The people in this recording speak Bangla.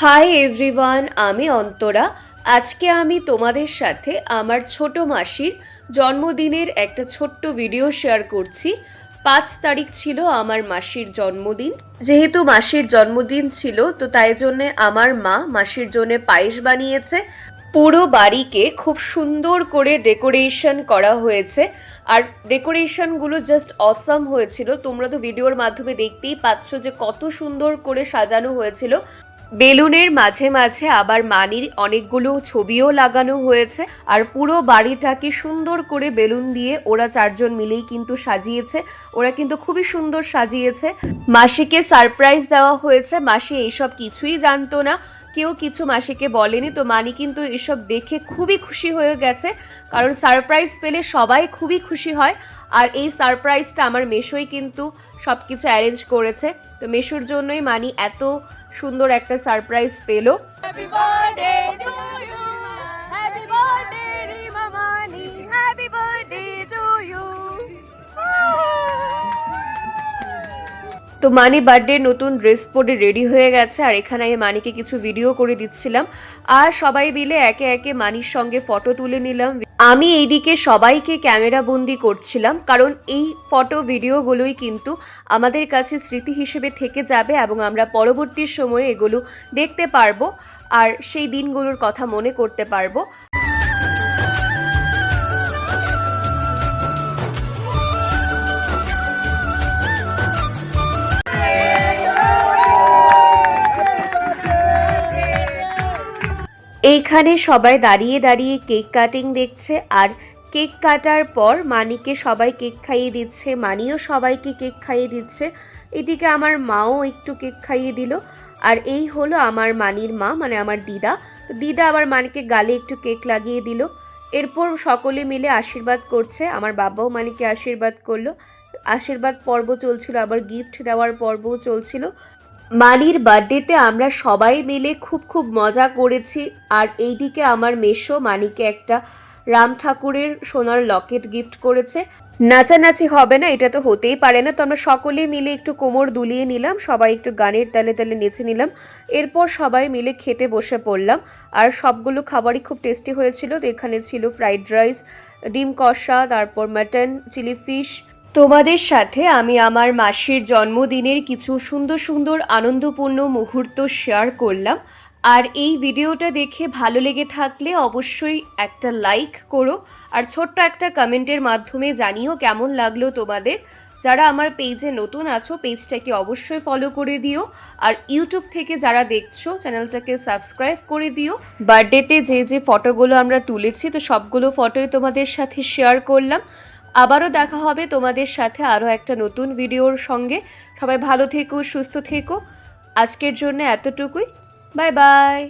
হাই এভরিওয়ান আমি অন্তরা। আজকে আমি তোমাদের সাথে আমার ছোট মাসির জন্মদিনের একটা ছোট্ট ভিডিও শেয়ার করছি। পাঁচ তারিখ ছিল আমার মাসির জন্মদিন। যেহেতু মাসির জন্মদিন ছিল, তো তাই জন্যে আমার মা মাসির জন্য পায়েস বানিয়েছে। পুরো বাড়িকে খুব সুন্দর করে ডেকোরেশন করা হয়েছে। আর ডেকোরেশনগুলো জাস্ট অসাম হয়েছিল। তোমরা তো ভিডিওর মাধ্যমে দেখতেই পাচ্ছ যে কত সুন্দর করে সাজানো হয়েছিল। বেলুনের মাঝে মাঝে আবার মানির অনেকগুলো ছবিও লাগানো হয়েছে, আর পুরো বাড়িটাকে সুন্দর করে বেলুন দিয়ে ওরা চারজন মিলেই কিন্তু সাজিয়েছে। ওরা কিন্তু খুবই সুন্দর সাজিয়েছে। মাসিকে সারপ্রাইজ দেওয়া হয়েছে। মাসি এইসব কিছুই জানতো না। কেউ কিছু মাসিকে বলেনি। তো মানি কিন্তু এসব দেখে খুবই খুশি হয়ে গেছে। কারণ সারপ্রাইজ পেলে সবাই খুবই খুশি হয়। আর এই সারপ্রাইজটা আমার মেশোই কিন্তু সব কিছু অ্যারেঞ্জ করেছে। তো মেশোর জন্যই মানি এত সুন্দর একটা সারপ্রাইজ পেল. তো মানি বার্থডে নতুন ড্রেস পরে রেডি হয়ে গেছে আর এখানে আমি মানিকে কিছু ভিডিও করে দিচ্ছিলাম। আর সবাই মিলে একে একে মানির সঙ্গে ফটো তুলে নিলাম। আমি এইদিকে সবাইকে ক্যামেরা বন্দি করছিলাম, কারণ এই ফটো ভিডিওগুলোই কিন্তু আমাদের কাছে স্মৃতি হিসেবে থেকে যাবে এবং আমরা পরবর্তী সময়ে এগুলো দেখতে পারব আর সেই দিনগুলোর কথা মনে করতে পারব। এইখানে সবাই দাঁড়িয়ে দাঁড়িয়ে কেক কাটিং দেখছে, আর কেক কাটার পর মানিকে সবাই কেক খাইয়ে দিচ্ছে, মানিও সবাইকে কেক খাইয়ে দিচ্ছে। এদিকে আমার মাও একটু কেক খাইয়ে দিল, আর এই হলো আমার মানির মা মানে আমার দিদা। তো দিদা আবার মানিকে গালে একটু কেক লাগিয়ে দিল। এরপর সকলে মিলে আশীর্বাদ করছে, আমার বাবাও মানিকে আশীর্বাদ করল। আশীর্বাদ পর্ব চলছিল, আবার গিফট দেওয়ার পর্বও চলছিল। মানির বার্থডেতে আমরা সবাই মিলে খুব খুব মজা করেছি। আর এইদিকে আমার মেশো মানিকে একটা রাম ঠাকুরের সোনার লকেট গিফট করেছে। নাচানাচি হবে না, এটা তো হতেই পারে না। তো আমরা সকলে মিলে একটু কোমর দুলিয়ে নিলাম, সবাই একটু গানের তালে তালে নেচে নিলাম। এরপর সবাই মিলে খেতে বসে পড়লাম। আর সবগুলো খাবারই খুব টেস্টি হয়েছিল। তো এখানে ছিল ফ্রাইড রাইস, ডিম কষা, তারপর মাটন, চিলি ফিশ তোমাদের সাথে আমি আমার মাসির জন্মদিনের কিছু সুন্দর সুন্দর আনন্দপূর্ণ মুহূর্ত শেয়ার করলাম। আর এই ভিডিওটা দেখে ভালো লেগে থাকলে অবশ্যই একটা লাইক করো। আর ছোট্ট একটা কমেন্টের মাধ্যমে জানিও কেমন লাগল তোমাদের। যারা আমার পেজে নতুন আছো পেজটাকে অবশ্যই ফলো করে দিও। আর ইউটিউব থেকে যারা দেখছ চ্যানেলটাকে সাবস্ক্রাইব করে দিও। বার্থডেতে যে যে ফটোগুলো আমরা তুলেছি, তো সবগুলো ফটোই তোমাদের সাথে শেয়ার করলাম। আবারও দেখা হবে তোমাদের সাথে আরও একটা নতুন ভিডিওর সঙ্গে। সবাই ভালো থেকো, সুস্থ থেকো। আজকের জন্য এতটুকুই। Bye bye.